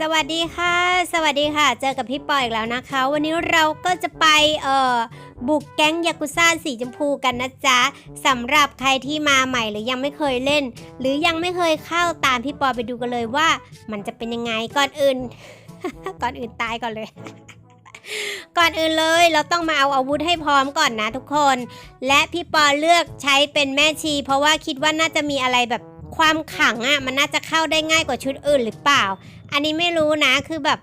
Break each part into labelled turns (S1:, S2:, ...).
S1: สวัสดีค่ะ สวัสดีค่ะ เจอกับพี่ปอยอีกแล้วนะคะ วันนี้เราก็จะไปเอ่อบุกแก๊งยากุซ่าสีชมพูกันนะจ๊ะสำหรับใครที่มาใหม่หรือยังไม่เคยเล่น หรือยังไม่เคยเข้าตามพี่ปอยไปดูกันเลยว่า มันจะเป็นยังไงก่อนอื่น ก่อนอื่นตายก่อนเลย ก่อนอื่นเลยเราต้องมาเอาอาวุธให้พร้อมก่อนนะทุกคน และพี่ปอเลือกใช้เป็นแม่ชี เพราะว่าคิดว่าน่าจะมีอะไรแบบความขังอะ่ะมันน่าจะเข้าได้ง่ายกว่าชุดอื่นหรือเปล่า อันนี้ไม่รู้นะคือแบบ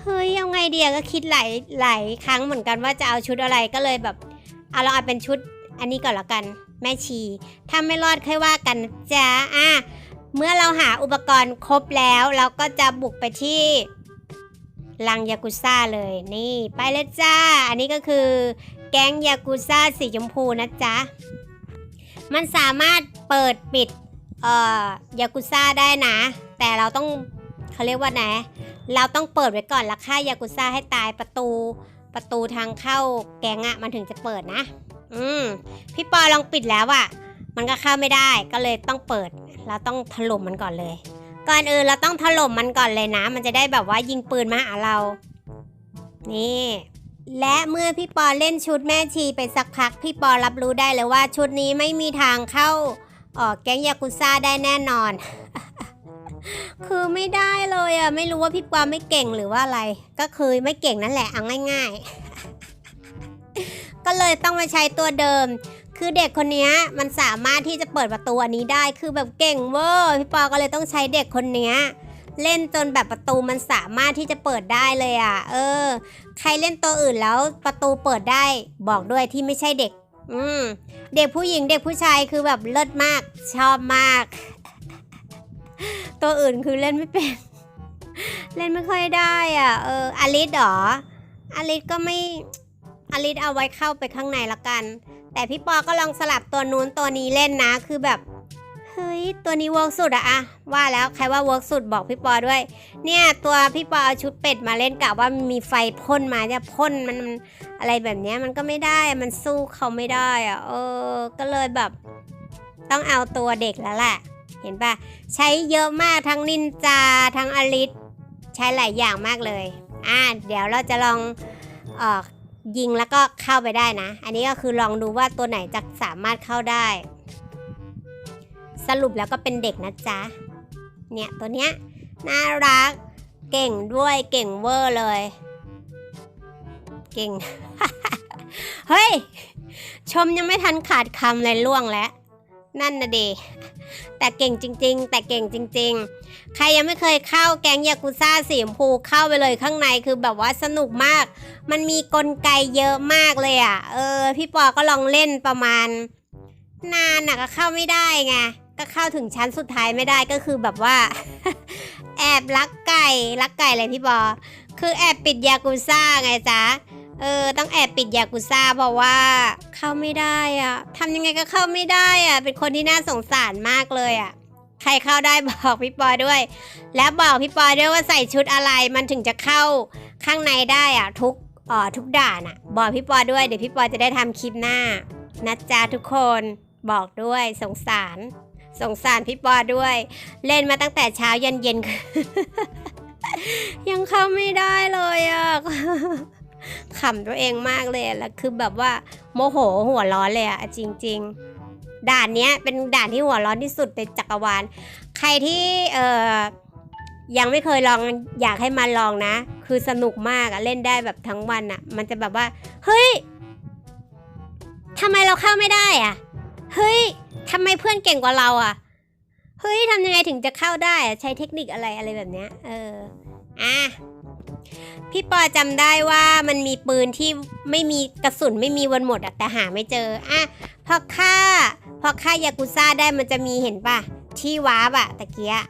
S1: เฮ้ยยังไงเดียก็คิดหลายหลายครั้งเหมือนกันว่าจะเอาชุดอะไรก็เลยแบบเอาเราเอาเป็นชุดอันนี้ก่อนละกัน แม่ชี ถ้าไม่รอดค่อยว่ากันจ๊ะอะเมื่อเราหาอุปกรณ์ครบแล้ว เราก็จะบุกไปที่ลังยากุซ่าเลยนี่ไปเลยจ้า อันนี้ก็คือแก๊งยากุซ่าสีชมพูนะจ๊ะ มันสามารถเปิดปิดเอ่อยากุซ่าได้นะ แต่เราต้อง เขาเรียกว่าไงเราต้องเปิดไว้ก่อนล้วฆ่ายากุซ่าให้ตายประตูประตูทางเข้าแกงอะมันถึงจะเปิดนะ อืม พี่ปอลองปิดแล้วอะมันก็เข้าไม่ได้ก็เลยต้องเปิด เราต้องถล่มมันก่อนเลย ก่อนอื่นเราต้องถล่มมันก่อนเลยนะ มันจะได้แบบว่ายิงปืนมาหาเรา นี่ และเมื่อพี่ปอเล่นชุดแม่ชีไปสักพัก พี่ปอรับรู้ได้เลยว่าชุดนี้ไม่มีทางเข้าออกแก๊งยากุซ่าได้แน่นอน คือไม่ได้เลยอะ ไม่รู้ว่าพี่ปอไม่เก่งหรือว่าอะไร ก็คือไม่เก่งนั่นแหละเอาง่าย ๆ ก็เลยต้องมาใช้ตัวเดิม คือเด็กคนนี้มันสามารถที่จะเปิดประตูอันนี้ได้ คือแบบเก่งเวอร์พี่ปอก็เลยต้องใช้เด็กคนนี้เล่นจนแบบประตูมันสามารถที่จะเปิดได้เลยอะ เออ ใครเล่นตัวอื่นแล้วประตูเปิดได้ บอกด้วยที่ไม่ใช่เด็ก อืม เด็กผู้หญิงเด็กผู้ชายคือแบบเลิศมาก ชอบมาก ตัวอื่นคือเล่นไม่เป็น เล่นไม่ค่อยได้อะ เอออลิสเหรออลิสก็ไม่อลิสเอาไว้เข้าไปข้างในละกัน แต่พี่ปอก็ลองสลับตัวนู้นตัวนี้เล่นนะ คือแบบ เฮ้ย ตัวนี้เวิร์กสุดอะอะว่าแล้วใครว่าเวิร์กสุดบอกพี่ปอด้วย เนี่ยตัวพี่ปอเอาชุดเป็ดมาเล่นกะว่ามีไฟพ่นมาจะพ่นมันอะไรแบบเนี้ยมันก็ไม่ได้มันสู้เขาไม่ได้อะเออ ก็เลยแบบ ต้องเอาตัวเด็กแล้วแหละ เห็นปะใช้เยอะมากทั้งนินจาทั้งอลิสใช้หลายอย่างมากเลย อ่าเดี๋ยวเราจะลองเออยิงแล้วก็เข้าไปได้นะ อันนี้ก็คือลองดูว่าตัวไหนจะสามารถเข้าได้ สรุปแล้วก็เป็นเด็กนะจ๊ะ เนี่ยตัวเนี้ยน่ารัก เก่งด้วยเก่งเวอร์เลย เก่ง เฮ้ย ชมยังไม่ทันขาดคำเลยล่วงแล้ว นั่นนะเดแต่เก่งจริง ๆ แต่เก่งจริง ๆ ใครยังไม่เคยเข้าแก๊งยากุซ่าสีชมพูเข้าไปเลยข้างในคือแบบว่าสนุกมาก มันมีกลไกเยอะมากเลยอะ เออ พี่ปอก็ลองเล่นประมาณ นานน่ะก็เข้าไม่ได้ไง ก็เข้าถึงชั้นสุดท้ายไม่ได้ก็คือแบบว่า แอบลักไก่ลักไก่เลยพี่ปอ คือแอบปิดยากุซ่าไงจ๊ะ เออ ต้องแอบปิดยากุซ่าเพราะว่า เข้าไม่ได้อะทำยังไงก็เข้าไม่ได้อะเป็นคนที่น่าสงสารมากเลยอะใครเข้าได้บอกพี่ปอด้วย และบอกพี่ปอด้วยว่าใส่ชุดอะไรมันถึงจะเข้าข้างในได้อะทุกอ่อทุกด่านอะบอกพี่ปอด้วยเดี๋ยวพี่ปอจะได้ทำคลิปหน้านะจ๊ะทุกคนบอกด้วยสงสาร สงสารพี่ปอด้วย เล่นมาตั้งแต่เช้ายันเย็น ยังเข้าไม่ได้เลยอะ ขำตัวเองมากเลยแล้วคือแบบว่าโมโหหัวร้อนเลยอะจริง ๆ ด่านเนี้ยเป็นด่านที่หัวร้อนที่สุดในจักรวาล ใครที่เอ่อยังไม่เคยลองอยากให้มาลองนะ คือสนุกมากอะเล่นได้แบบทั้งวันอะมันจะแบบว่า เฮ้ยทำไมเราเข้าไม่ได้อะเฮ้ยทำไมเพื่อนเก่งกว่าเราอะเฮ้ยทำยังไงถึงจะเข้าได้อะใช้เทคนิคอะไรอะไรแบบเนี้ยเอออะ พี่ปอจำได้ว่ามันมีปืนที่ไม่มีกระสุนไม่มีวันหมดอะแต่หาไม่เจออะพอฆ่า พอฆ่ายากุซ่าได้มันจะมีเห็นปะที่ว้าร์ปอะตะเกียะ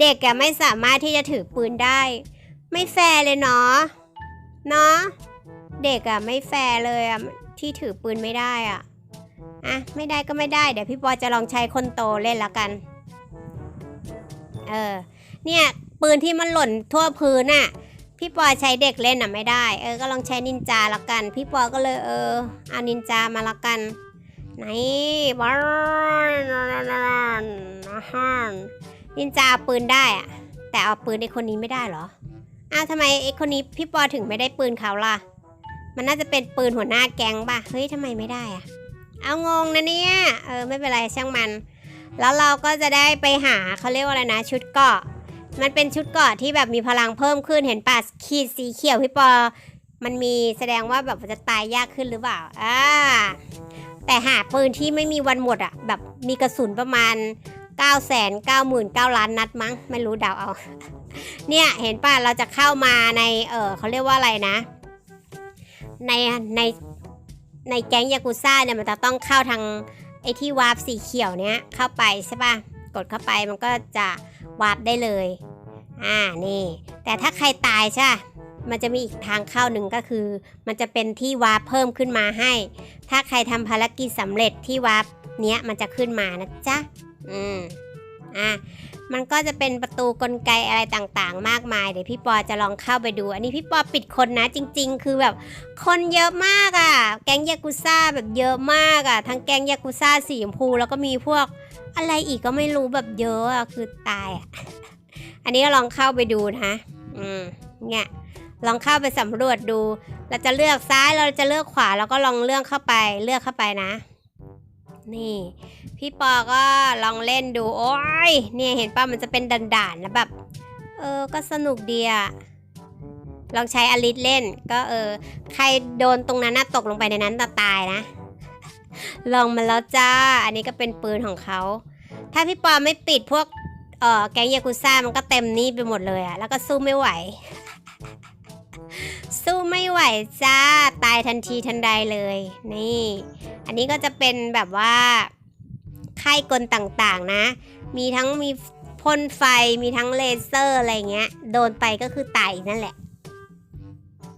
S1: เด็กอะไม่สามารถที่จะถือปืนได้ ไม่แฟร์เลยเนาะเนาะเด็กอะไม่แฟร์เลยอะที่ถือปืนไม่ได้อะอะไม่ได้ก็ไม่ได้เดี๋ยวพี่ปอจะลองใช้คนโตเล่นแล้วกัน เออเนี่ยปืนที่มันหล่นทั่วพื้นน่ะ พี่ปอใช้เด็กเล่นอะไม่ได้ เออ ก็ลองใช้นินจาละกัน พี่ปอก็เลยเออ เอานินจามาละกัน ไหนบอลนินจาปืนได้อะแต่เอาปืนไอ้คนนี้ไม่ได้เหรอ อ้าวทำไมไอ้คนนี้พี่ปอถึงไม่ได้ปืนเขาล่ะ มันน่าจะเป็นปืนหัวหน้าแก๊งป่ะ เฮ้ยทำไมไม่ได้อะเอางงนะเนี่ย เออไม่เป็นไรช่างมัน แล้วเราก็จะได้ไปหาเขาเรียกว่าอะไรนะชุดเกาะ มันเป็นชุดเกาะที่แบบมีพลังเพิ่มขึ้นเห็นป่ะขีดสีเขียวพี่ปอ มันมีแสดงว่าแบบจะตายยากขึ้นหรือเปล่าอ่าแต่หาปืนที่ไม่มีวันหมดอะ แบบมีกระสุนประมาณ 9 9 9 9 0 0ล้านนัดมั้ง ไม่รู้เดาเอา เนี่ยเห็นป่ะเราจะเข้ามาในเออเขาเรียกว่าอะไรนะ ในในในแก๊งยากุซ่าเนี่ยมันจะต้องเข้าทางไอที่วาร์ปสีเขียวเนี้ยเข้าไปใช่ป่ะ กดเข้าไปมันก็จะ วาร์ปได้เลย อ่านี่ แต่ถ้าใครตายใช่มันจะมีอีกทางเข้าหนึ่งก็คือ มันจะเป็นที่วาร์ปเพิ่มขึ้นมาให้ ถ้าใครทำภารกิจสำเร็จที่วาร์ปเนี้ยมันจะขึ้นมานะจ๊ะ อืม อะมันก็จะเป็นประตูกลไกอะไรต่างๆ มากมาย เดี๋ยวพี่ปอจะลองเข้าไปดู อันนี้พี่ปอปิดคนนะ จริง ๆ คือแบบ คนเยอะมากอะ่ะ แก๊งยากุซ่าแบบเยอะมากอะ่ะ ทั้งแก๊งยากุซ่าสีชมพูแล้วก็มีพวก อะไรอีกก็ไม่รู้แบบเยอะอะคือตายอะ่ะอันนี้ก็ลองเข้าไปดูนะอืมเนี่ยลองเข้าไปสำรวจดู เราจะเลือกซ้ายเราจะเลือกขวาแล้วก็ลองเลือกเข้าไปเลือกเข้าไปนะ นี่ พี่ปอก็ลองเล่นดู โอ้ยเนี่ยเห็นป่ะมันจะเป็นด่านๆนะแบบ เออก็สนุกดีอะลองใช้อลิสเล่นก็เออ ใครโดนตรงนั้นน่ะตกลงไปในนั้นจะตายนะ ลองมาแล้วจ้า อันนี้ก็เป็นปืนของเขา ถ้าพี่ปอไม่ปิดพวกเอ่อแก๊งยากุซ่ามันก็เต็มนี่ไปหมดเลยอะแล้วก็สู้ไม่ไหว สู้ไม่ไหวจ้า ตายทันทีทันใดเลย นี่ อันนี้ก็จะเป็นแบบว่าค่ายกลต่างๆนะ มีทั้งมีพ่นไฟ มีทั้งเลเซอร์อะไรเงี้ย โดนไปก็คือตายนั่นแหละ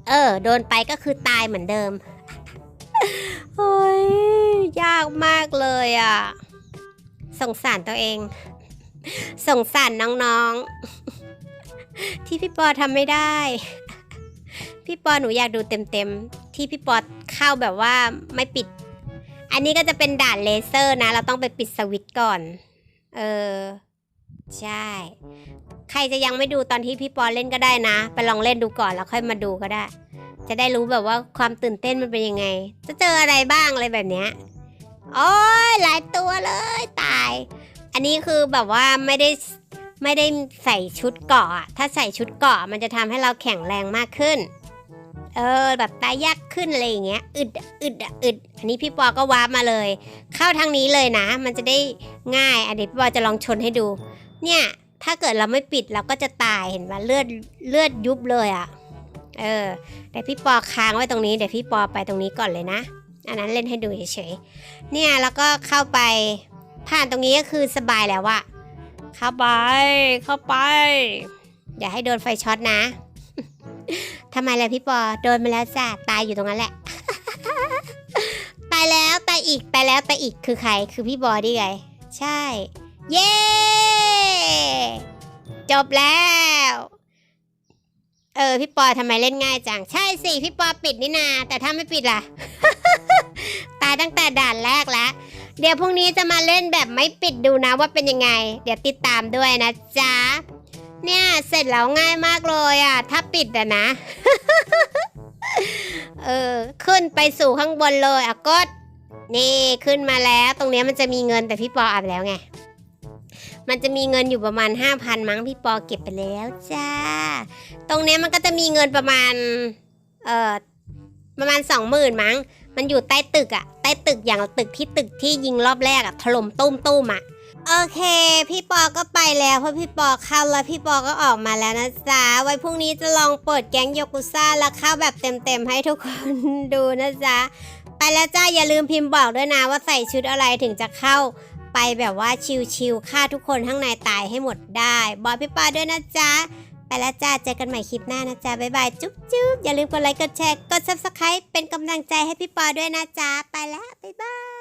S1: เออ โดนไปก็คือตายเหมือนเดิม โอ้ย ยากมากเลยอะ สงสารตัวเอง สงสารน้องๆ ที่พี่ปอทำไม่ได้ พี่ปอหนูอยากดูเต็มๆ ที่พี่ปอเข้าแบบว่าไม่ปิด อันนี้ก็จะเป็นด่านเลเซอร์นะ เราต้องไปปิดสวิตช์ก่อน เออ ใช่ ใครจะยังไม่ดูตอนที่พี่ปอเล่นก็ได้นะ ไปลองเล่นดูก่อนแล้วค่อยมาดูก็ได้จะได้รู้แบบว่าความตื่นเต้นมันเป็นยังไง จะเจออะไรบ้างอะไรแบบเนี้ย โอ้ยหลายตัวเลยตาย อันนี้คือแบบว่าไม่ได้ไม่ได้ใส่ชุดเกราะอะถ้าใส่ชุดเกราะมันจะทำให้เราแข็งแรงมากขึ้น เออแบบตายยากขึ้นอะไรอย่างเงี้ย อึดอะอึดอะอึด อันนี้พี่ปอก็วาร์ปมาเลย เข้าทางนี้เลยนะ มันจะได้ง่าย อันนี้พี่ปอจะลองชนให้ดู เนี่ย ถ้าเกิดเราไม่ปิดเราก็จะตายเห็นว่าเลือดเลือดยุบเลยอะ่ะเออแต่พี่ปอค้างไว้ตรงนี้เดี๋ยวพี่ปอไปตรงนี้ก่อนเลยนะ อันนั้นเล่นให้ดูเฉยๆ เนี่ยแล้วก็เข้าไปผ่านตรงนี้ก็คือสบายแล้วอะเข้าไป เข้าไป อย่าให้โดนไฟช็อตนะทำไมล่ะพี่ปอ โดนมาแล้วจ้าตายอยู่ตรงนั้นแหละ ตายแล้วตายอีกตายแล้วตายอีกคือใครคือพี่บอดีไง ใช่ เย้จบแล้วเออพี่ปอทำไมเล่นง่ายจัง ใช่สิ พี่ปอปิดนี่นา แต่ถ้าไม่ปิดล่ะ ตายตั้งแต่ด่านแรกแล้ว เดี๋ยวพรุ่งนี้จะมาเล่นแบบไม่ปิดดูนะว่าเป็นยังไง เดี๋ยวติดตามด้วยนะจ๊ะ เนี่ยเสร็จแล้วง่ายมากเลยอะ ถ้าปิดอะนะ เออ ขึ้นไปสู่ข้างบนเลยอะกด นี่ขึ้นมาแล้ว ตรงนี้มันจะมีเงินแต่พี่ปออับแล้วไง มันจะมีเงินอยู่ประมาณ 5,000 มั้งพี่ปอเก็บไปแล้วจ้า ตรงนี้มันก็จะมีเงินประมาณ เออประมาณ20,000มั้ง มันอยู่ใต้ตึกอะใต้ตึกอย่างตึกที่ตึกที่ยิงรอบแรกอะถล่มตุ้มตุ้มอะโอเค พี่ปอก็ไปแล้วเพราะพี่ปอเข้าแล้วพี่ปอก็ออกมาแล้วนะจ๊ะไว้พรุ่งนี้จะลองเปิดแก๊งโยกุซ่าแล้วเข้าแบบเต็มๆให้ทุกคนดูนะจ๊ะไปแล้วจ้าอย่าลืมพิมพ์บอกด้วยนะว่าใส่ชุดอะไรถึงจะเข้าไปแบบว่าชิลๆฆ่าทุกคนข้างในตายให้หมดได้ บอกพี่ปาด้วยนะจ๊ะ ไปแล้วจ้า เจอกันใหม่คลิปหน้านะจ๊ะบ๊ายบาย จุ๊บจุ๊บอย่าลืมกดไลค์ กดแชร์ กด subscribe เป็นกำลังใจให้พี่ปอด้วยนะจ๊ะไปแล้ว บ๊ายบาย